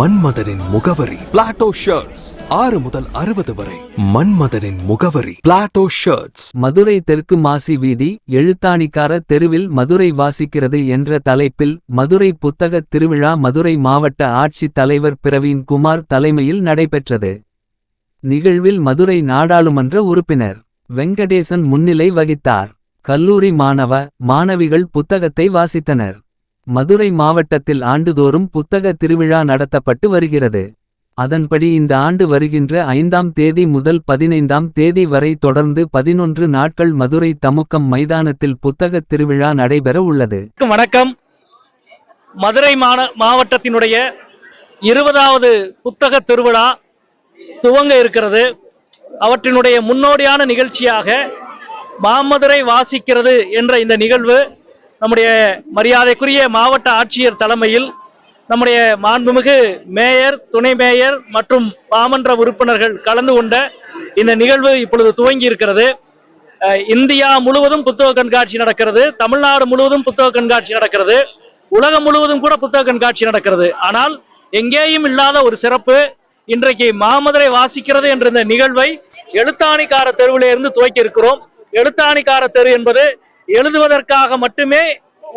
மன்மதனின் முகவரி. Plato shirts ஆறு முதல் அறுபது வரை. மன்மதனின் முகவரி. பிளாட்டோ ஷர்ட்ஸ் மதுரை தெற்கு மாசி வீதி எழுத்தாணிக்கார தெருவில் மதுரை வாசிக்கிறது என்ற தலைப்பில் மதுரை புத்தகத் திருவிழா மதுரை மாவட்ட ஆட்சித் தலைவர் பிரவீன் குமார் தலைமையில் நடைபெற்றது. நிகழ்வில் மதுரை நாடாளுமன்ற உறுப்பினர் வெங்கடேசன் முன்னிலை வகித்தார். கல்லூரி மாணவ மாணவிகள் புத்தகத்தை வாசித்தனர். மதுரை மாவட்டத்தில் ஆண்டுதோறும் புத்தக திருவிழா நடத்தப்பட்டு வருகிறது. அதன்படி இந்த ஆண்டு வருகின்ற ஐந்தாம் தேதி முதல் பதினைந்தாம் தேதி வரை தொடர்ந்து பதினொன்று நாட்கள் மதுரை தமுக்கம் மைதானத்தில் புத்தக திருவிழா நடைபெற உள்ளது. வணக்கம். மதுரை மாந மாவட்டத்தினுடைய இருபதாவது புத்தக திருவிழா துவங்க இருக்கிறது. அவற்றினுடைய முன்னோடியான நிகழ்ச்சியாக மாமதுரை வாசிக்கிறது என்ற இந்த நிகழ்வு நம்முடைய மரியாதைக்குரிய மாவட்ட ஆட்சியர் தலைமையில் நம்முடைய மாண்புமிகு மேயர் துணை மேயர் மற்றும் பாமன்ற உறுப்பினர்கள் கலந்து கொண்ட இந்த நிகழ்வு இப்பொழுது துவங்கி இருக்கிறது. இந்தியா முழுவதும் புத்தக கண்காட்சி நடக்கிறது. தமிழ்நாடு முழுவதும் புத்தக கண்காட்சி நடக்கிறது. உலகம் முழுவதும் கூட புத்தக கண்காட்சி நடக்கிறது. ஆனால் எங்கேயும் இல்லாத ஒரு சிறப்பு இன்றைக்கு மாமதுரை வாசிக்கிறது என்ற இந்த நிகழ்வை எழுத்தாணிக்கார தெருவிலிருந்து துவக்கி இருக்கிறோம் எழுத்தாணிக்கார தெரு என்பது எழுதுவதற்காக மட்டுமே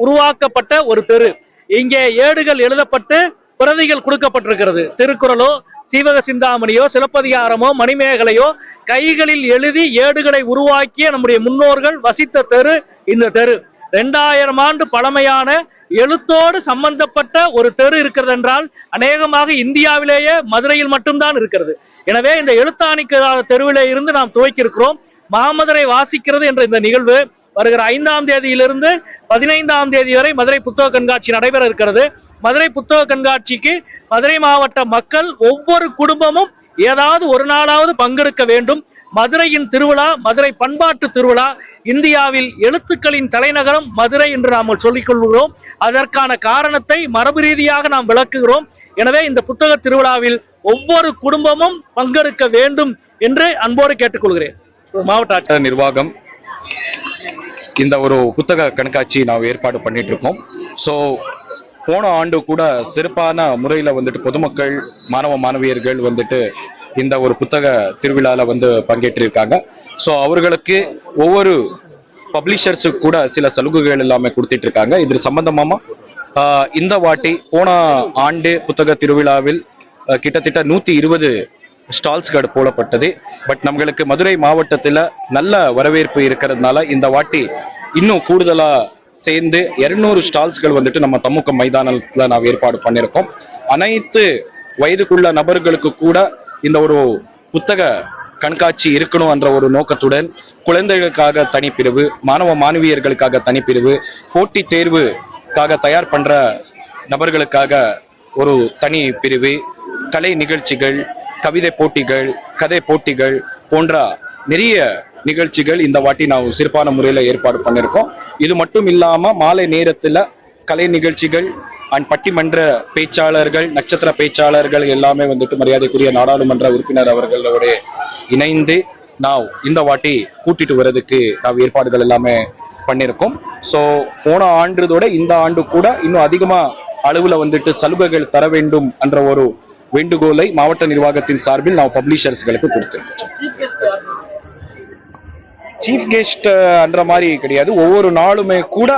உருவாக்கப்பட்ட ஒரு தெரு. இங்கே ஏடுகள் எழுதப்பட்டு பிரதிகள் கொடுக்கப்பட்டிருக்கிறது. திருக்குறளோ சீவக சிந்தாமணியோ சிலப்பதிகாரமோ மணிமேகலையோ கைகளில் எழுதி ஏடுகளை உருவாக்கிய நம்முடைய முன்னோர்கள் வசித்த தெரு இந்த தெரு. ரெண்டாயிரம் ஆண்டு பழமையான எழுத்தோடு சம்பந்தப்பட்ட ஒரு தெரு இருக்கிறது என்றால் அநேகமாக இந்தியாவிலேயே மதுரையில் மட்டும்தான் இருக்கிறது. எனவே இந்த எழுத்தாணிக்கு தெருவிலே இருந்து நாம் துவக்கியிருக்கிறோம். மாமதுரை வாசிக்கிறது என்ற இந்த நிகழ்வு வருகிற ஐந்தாம் தேதியிலிருந்து பதினைந்தாம் தேதி வரை மதுரை புத்தக கண்காட்சி நடைபெற இருக்கிறது. மதுரை புத்தக கண்காட்சிக்கு மதுரை மாவட்ட மக்கள் ஒவ்வொரு குடும்பமும் ஏதாவது ஒரு நாளாவது பங்கெடுக்க வேண்டும். மதுரையின் திருவிழா மதுரை பண்பாட்டு திருவிழா இந்தியாவில் எழுத்துக்களின் தலைநகரம் மதுரை என்று நாம் சொல்லிக் கொள்கிறோம். அதற்கான காரணத்தை மரபு ரீதியாக நாம் விளக்குகிறோம். எனவே இந்த புத்தக திருவிழாவில் ஒவ்வொரு குடும்பமும் பங்கெடுக்க வேண்டும் என்று அன்போடு கேட்டுக்கொள்கிறேன். மாவட்ட ஆட்சியர். நிர்வாகம். இந்த ஒரு புத்தக கண்காட்சி நாம் ஏற்பாடு பண்ணிட்டு இருக்கோம் ஸோ போன ஆண்டு கூட சிறப்பான முறையில் வந்துட்டு பொதுமக்கள் மாணவ மாணவியர்கள் வந்துட்டு இந்த ஒரு புத்தக திருவிழாவில் வந்து பங்கேற்றிருக்காங்க. ஸோ அவர்களுக்கு ஒவ்வொரு பப்ளிஷர்ஸுக்கு கூட சில சலுகைகள் எல்லாமே கொடுத்துட்டு இருக்காங்க இது சம்பந்தமாக இந்த வாட்டி போன ஆண்டு புத்தக திருவிழாவில் கிட்டத்தட்ட நூற்றி இருபது ஸ்டால்ஸ்கள் போடப்பட்டது. பட் நம்மளுக்கு மதுரை மாவட்டத்தில் நல்ல வரவேற்பு இருக்கிறதுனால இந்த வாட்டி இன்னும் கூடுதலாக சேர்ந்து 200 ஸ்டால்ஸ்கள் வந்துட்டு நம்ம தமுக்க மைதானத்தில் நாம் ஏற்பாடு பண்ணியிருக்கோம் அனைத்து வயதுக்குள்ள நபர்களுக்கு கூட இந்த ஒரு புத்தக கண்காட்சி இருக்கணும் என்ற ஒரு நோக்கத்துடன் குழந்தைகளுக்காக தனிப்பிரிவு மாணவ மாணவியர்களுக்காக தனிப்பிரிவு போட்டித் தேர்வுக்காக தயார் பண்ற நபர்களுக்காக ஒரு தனி பிரிவு கலை நிகழ்ச்சிகள் கவிதை போட்டிகள் கதை போட்டிகள் போன்ற நிறைய நிகழ்ச்சிகள் இந்த வாட்டி நான் சிறப்பான முறையில் ஏற்பாடு பண்ணியிருக்கோம் இது மட்டும் இல்லாமல் மாலை நேரத்தில் கலை நிகழ்ச்சிகள் அண்ட் பட்டிமன்ற பேச்சாளர்கள் நட்சத்திர பேச்சாளர்கள் எல்லாமே வந்துட்டு மரியாதைக்குரிய நாடாளுமன்ற உறுப்பினர் அவர்களோட இணைந்து நான் இந்த வாட்டி கூட்டிட்டு வர்றதுக்கு நாம் ஏற்பாடுகள் எல்லாமே பண்ணியிருக்கோம் ஸோ போன ஆண்டுதோட இந்த ஆண்டு கூட இன்னும் அதிகமாக அளவில் வந்துட்டு சலுகைகள் தர வேண்டும் என்ற ஒரு வேண்டுகோளை மாவட்ட நிர்வாகத்தின் சார்பில் நான் பப்ளிஷர்ஸ்களுக்கு கொடுத்திருக்கோம். சீஃப் கெஸ்ட் அன்ற மாதிரி கிடையாது. ஒவ்வொரு நாளுமே கூட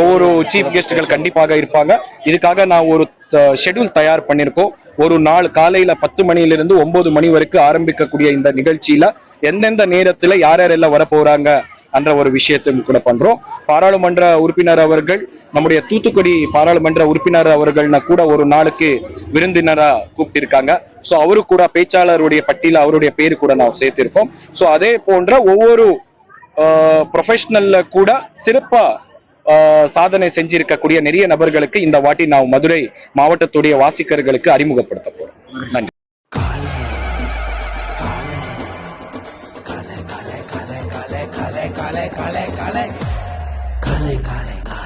ஒவ்வொரு சீஃப் கெஸ்ட்கள் கண்டிப்பாக இருப்பாங்க. இதுக்காக நான் ஒரு ஷெட்யூல் தயார் பண்ணியிருக்கோம். ஒரு நாள் காலையில பத்து மணியிலிருந்து ஒன்பது மணி வரைக்கும் ஆரம்பிக்கக்கூடிய இந்த நிகழ்ச்சியில எந்தெந்த நேரத்துல யார் யாரெல்லாம் வரப்போறாங்க என்ற ஒரு விஷயத்தையும் கூட பண்றோம். பாராளுமன்ற உறுப்பினர் அவர்கள் நம்முடைய தூத்துக்குடி பாராளுமன்ற உறுப்பினர் அவர்கள்னா கூட ஒரு நாளுக்கு விருந்தினரா கூப்பிட்டிருக்காங்க ஸோ அவரு கூட பேச்சாளருடைய பட்டியல அவருடைய பேர் கூட நான் சேர்த்திருக்கோம் ஸோ அதே போன்ற ஒவ்வொரு ப்ரொஃபஷனல்ல கூட சிறப்பாக சாதனை செஞ்சிருக்கக்கூடிய நிறைய நபர்களுக்கு இந்த வாட்டி நான் மதுரை மாவட்டத்துடைய வாசிக்கர்களுக்கு அறிமுகப்படுத்த போறோம் நன்றி கலை கலை கலை கலை கலை கலை கலை கலை